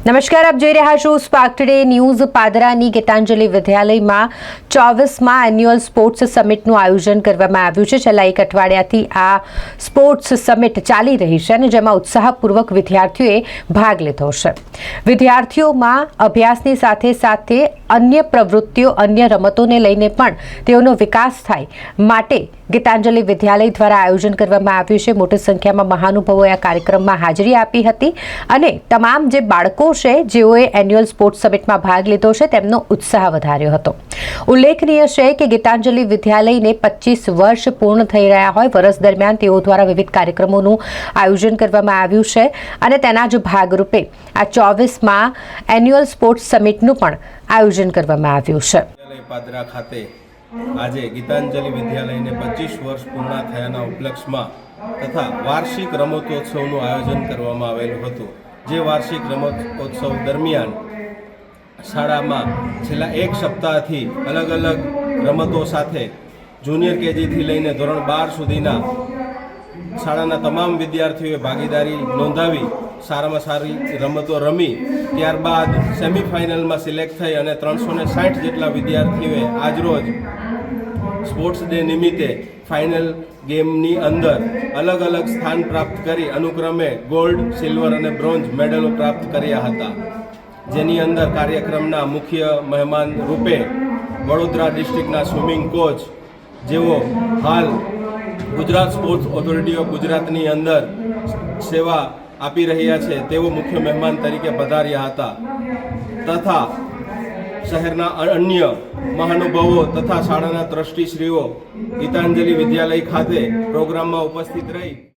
નમસ્કાર, આપ જોઈ રહ્યા છો સ્પાર્ક ટુડે ન્યૂઝ પાદરાની ગીતાંજલિ વિદ્યાલયમાં ચોવીસમાં એન્યુઅલ સ્પોર્ટ્સ સમિટનું આયોજન કરવામાં આવ્યું છે. છેલ્લા એક અઠવાડિયાથી આ સ્પોર્ટ્સ સમિટ ચાલી રહી છે અને જેમાં ઉત્સાહપૂર્વક વિદ્યાર્થીઓએ ભાગ લીધો છે. વિદ્યાર્થીઓમાં અભ્યાસની સાથે સાથે અન્ય પ્રવૃત્તિઓ, અન્ય રમતોને લઈને પણ તેઓનો વિકાસ થાય માટે ગીતાંજલિ વિદ્યાલય દ્વારા આયોજન કરવામાં આવ્યું છે. મોટી સંખ્યામાં મહાનુભાવોએ આ કાર્યક્રમમાં હાજરી આપી હતી અને તમામ જે બાળકો છે, જેઓએ એન્યુઅલ સ્પોર્ટ્સ સમિટમાં ભાગ લીધો છે, તેમનો ઉત્સાહ વધાર્યો હતો. ઉલ્લેખનીય છે કે ગીતાંજલિ વિદ્યાલયને પચીસ વર્ષ પૂર્ણ થઈ રહ્યા હોય વર્ષ દરમિયાન તેઓ દ્વારા વિવિધ કાર્યક્રમોનું આયોજન કરવામાં આવ્યું છે અને તેના જ ભાગરૂપે આ ચોવીસમાં એન્યુઅલ સ્પોર્ટ્સ સમિટનું પણ આયોજન કરવામાં આવ્યું છે. આજે ગીતાંજલિ વિદ્યાલયને પચીસ વર્ષ પૂર્ણ થયાના ઉપલક્ષમાં તથા વાર્ષિક રમતોત્સવનું આયોજન કરવામાં આવેલું હતું. જે વાર્ષિક રમતોત્સવ દરમિયાન શાળામાં છેલ્લા એક સપ્તાહથી અલગ અલગ રમતો સાથે જુનિયર કેજીથી લઈને ધોરણ બાર સુધીના શાળાના તમામ વિદ્યાર્થીઓએ ભાગીદારી નોંધાવી, સારામાં સારી રમતો રમી. ત્યારબાદ સેમિફાઇનલમાં સિલેક્ટ થઈ અને ત્રણસો ને સાઠ જેટલા વિદ્યાર્થીઓએ આજરોજ સ્પોર્ટ્સ ડે નિમિત્તે ફાઇનલ ગેમની અંદર અલગ અલગ સ્થાન પ્રાપ્ત કરી અનુક્રમે ગોલ્ડ, સિલ્વર અને બ્રોન્ઝ મેડલો પ્રાપ્ત કર્યા હતા. જેની અંદર કાર્યક્રમના મુખ્ય મહેમાન રૂપે વડોદરા ડિસ્ટ્રિક્ટના સ્વિમિંગ કોચ જેઓ હાલ ગુજરાત સ્પોર્ટ્સ ઓથોરિટી ઓફ ગુજરાતની અંદર સેવા આપી રહ્યા છે, તેઓ મુખ્ય મહેમાન તરીકે પધાર્યા હતા. તથા શહેરના અન્ય મહાનુભાવો તથા શાળાના ટ્રસ્ટીશ્રીઓ ગીતાંજલિ વિદ્યાલય ખાતે પ્રોગ્રામમાં ઉપસ્થિત રહી.